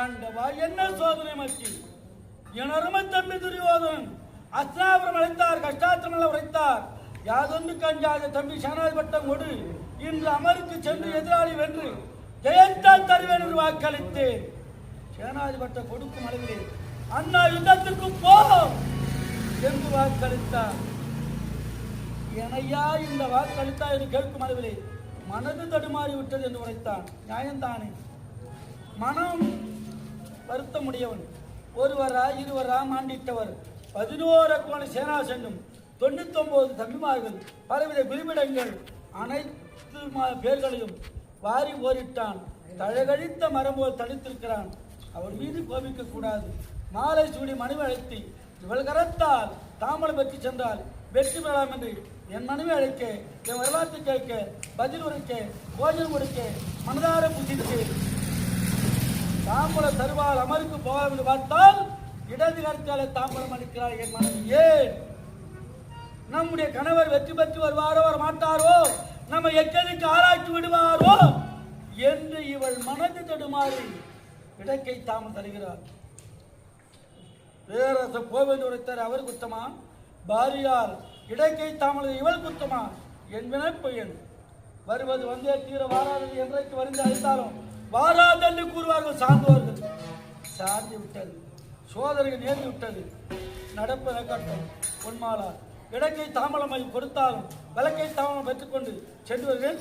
ஆண்டவா என்ன சோதனை மத்தி என் அருமை தம்பி துரியோதனன். அஸ்தாபுரம் அழைத்தார் கஷ்டாத்திரங்கள் உரைத்தார். யாதொன்று கஞ்சாத தம்பி சேனாதி பட்டம் கொடு. இன்று அமருக்கு சென்று எதிராளி வென்று ஜெயந்தான் தருவேன் என்று வாக்களித்தேன். சேனாதி பட்டம் கொடுக்கும் அளவிலே அண்ணா யுத்தத்திற்கு போ என்று வாக்களித்தார். எனையா இந்த வாக்களித்தா என்று கேட்கும் அளவிலே மனது தடுமாறி விட்டது என்று உரைத்தான். நியாயந்தானே மனம் வருத்தமுடையவன். ஒருவரா இருவரா மாண்டிட்டவர். பதினோரு கோண சேனா சென்னும் தொண்ணூத்தொன்பது தம்பிமார்கள் பலவித விரிவிடங்கள் அனைத்து பேர்களையும் வாரி ஓரிட்டான். தழகழித்த மரம் போல் தடுத்திருக்கிறான் அவர் மீது கோபிக்க கூடாது. மாலை சூடி மனைவி அழைத்து இவள் கரத்தால் தாமரம் பெற்று சென்றால் வெற்றி பெறலாம் என்று என் மனைவி அழைக்க என் வரலாற்று கேட்க பதில் உரைக்க போஜனம் கொடுக்க மனதார புத்தி தாமல தருவால் அமருக்கு போகாமல் பார்த்தால் இடது கருத்தால தாம்பரம் அளிக்கிறார் என் மனைவி. ஏன்? நம்முடைய கணவர் வெற்றி பெற்று வருவாரோ வர மாட்டாரோ நம்ம எக்கதுக்கு ஆராய்ச்சி விடுவாரோ? என்று இவள் மனது தடுமாறி இடக்கை தாமம் தருகிறார். பேரரச கோவிந்த உரைத்தார் அவர் குத்தமா? பாரியார் இடக்கை தாமலை இவள் குத்தமா? என் வினைப்பையன் வருவது வந்தே தீர வாராதது என்றைக்கு வருந்து அழைத்தாலும் வாராதென்று கூறுவார்கள் சார்ந்தவர்கள். சார்ந்து விட்டது. சோதனைகள் நேர்ந்து விட்டது நடப்பு கட்டம் பொன்மாலா. இடக்கை தாமலமை கொடுத்தாலும் விளக்கை தாமலம் பெற்றுக்கொண்டு சென்று வருகிறேன்